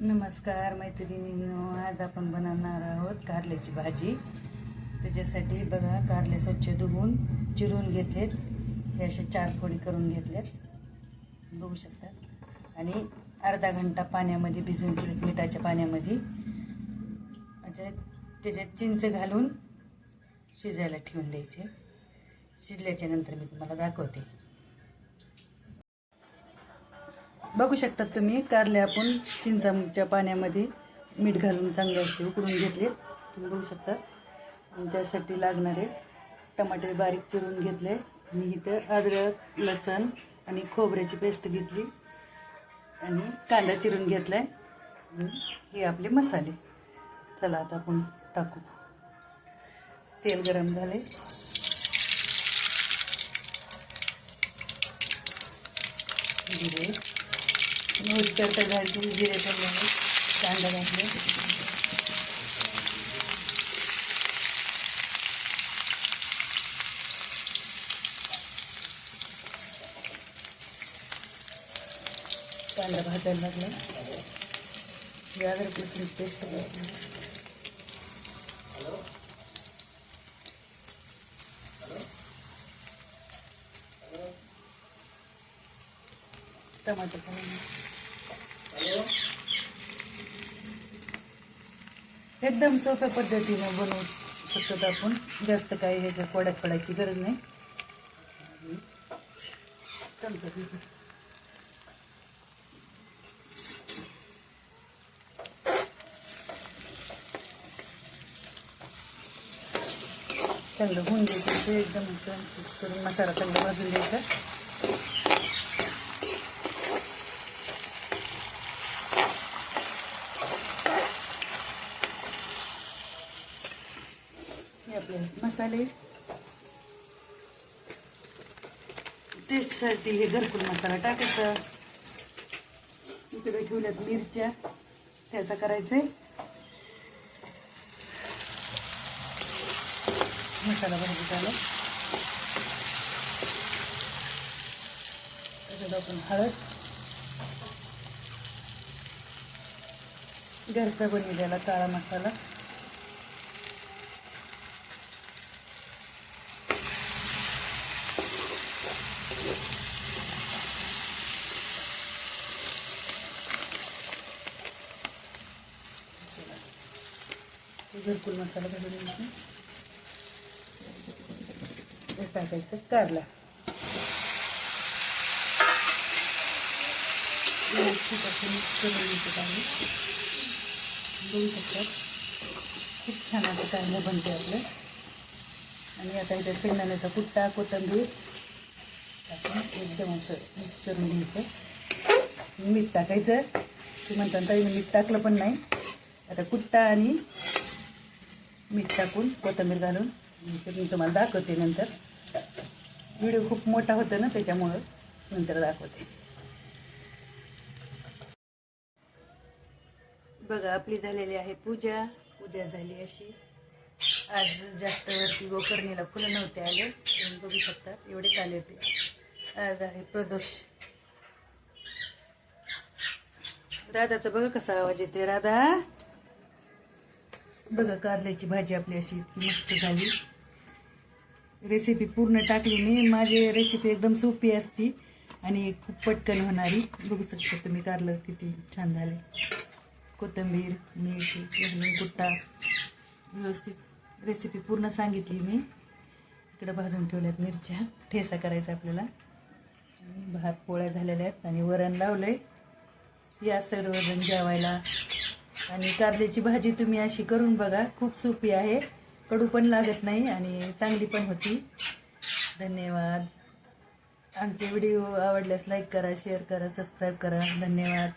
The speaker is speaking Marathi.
नमस्कार मैत्रिणींनो. आज आपण बनवणार आहोत कारल्याची भाजी. त्याच्यासाठी बघा कारले स्वच्छ धुवून चिरून घेतलेत. हे असे चार फोडी करून घेतलेत. बघू शकता. आणि अर्धा घंटा पाण्यामध्ये भिजवून ठेवलेत मिठाच्या पाण्यामध्ये. म्हणजे त्याच्यात चिंच घालून शिजायला ठेवून द्यायचे. शिजल्याच्या नंतर मी तुम्हाला दाखवते. बघू शकता तुम्ही कारले आपण चिंचाच्या पाण्यामध्ये मीठ घालून चांगले असे उकडून घेतले. तुम्ही बघू शकता. आणि त्यासाठी लागणारे टमाटे बारीक चिरून घेतले. मी इथं अद्रक लसण आणि खोबऱ्याची पेस्ट घेतली आणि कांदा चिरून घेतला आहे हे आपले मसाले. चला आता आपण टाकू. तेल गरम झाले जिरे. न्यूज करता घालते जिरे पण घालले कांदा घातले कांदा भाजायला लागला. यावर लसूण पेस्ट घातली Hello? टमाटर पण एकदम सोप्या पद्धतीनं बनवू शकतो आपण. जास्त काही ह्याच्या कोड्यात पडायची गरज नाही. चालतं चांगलं होऊन द्यायचं ते एकदम करून मसाला चांगला भाजून द्यायचा हे आपले मसाले. टेस्टसाठी हे घरकुल मसाला टाकायचा. इकडे ठेवल्यात मिरच्या. त्याचा करायचंय. मसाला भाजी झाला त्याच्यात आपण हळद. घरचा बनविलेला काळा मसाला. घरकुल मसाला घालून घ्यायचा टाकायचं कारला व्यवस्थित असं मिक्स करून घ्यायचं शकतात खूप छान असं कांदा बनते आपलं. आणि आता इथे शेंगदाण्याचा कुट्टा कोथिंबीर. टाकून एकदम असं मिक्स करून घ्यायचं. मीठ टाकायचं. ते म्हणतात ताईने मीठ टाकलं पण नाही. आता कुट्टा आणि मीठ टाकून कोथंबीर घालून. ते मी तुम्हाला दाखवते नंतर. व्हिडिओ खूप मोठा होतो ना त्याच्यामुळं नंतर दाखवते. बघा आपली झालेली आहे पूजा. पूजा झाली अशी. आज जास्त वरती गोकर्णीला फुलं नव्हते आले. तुम्ही बघू शकता एवढेच आले होते. आज आहे प्रदोष. राधाचा बघा कसा आवाज येते राधा! बघा कारल्याची भाजी आपली अशी इतकी मस्त झाली. रेसिपी पूर्ण टाकली मी. माझी रेसिपी एकदम सोपी असती आणि खूप पटकन होणारी. बघू शकता तुम्ही कारलं किती छान झाले. कोथिंबीर मीठ घालून कुट्टा. व्यवस्थित रेसिपी पूर्ण सांगितली मी. इकडं भाजून ठेवल्यात मिरच्या. ठेसा करायचा आपल्याला. भात पोळ्या झालेल्या आहेत आणि वरण लावलं आहे या सर्वजण जेवायला आणि कारल्याची भाजी तुम्ही अशी करून बघा. खूप सोपी आहे. कडू पण लागत नाही आणि चांगली पण होती. धन्यवाद. आमचे व्हिडिओ आवडल्यास लाईक करा शेअर करा सबस्क्राईब करा. धन्यवाद.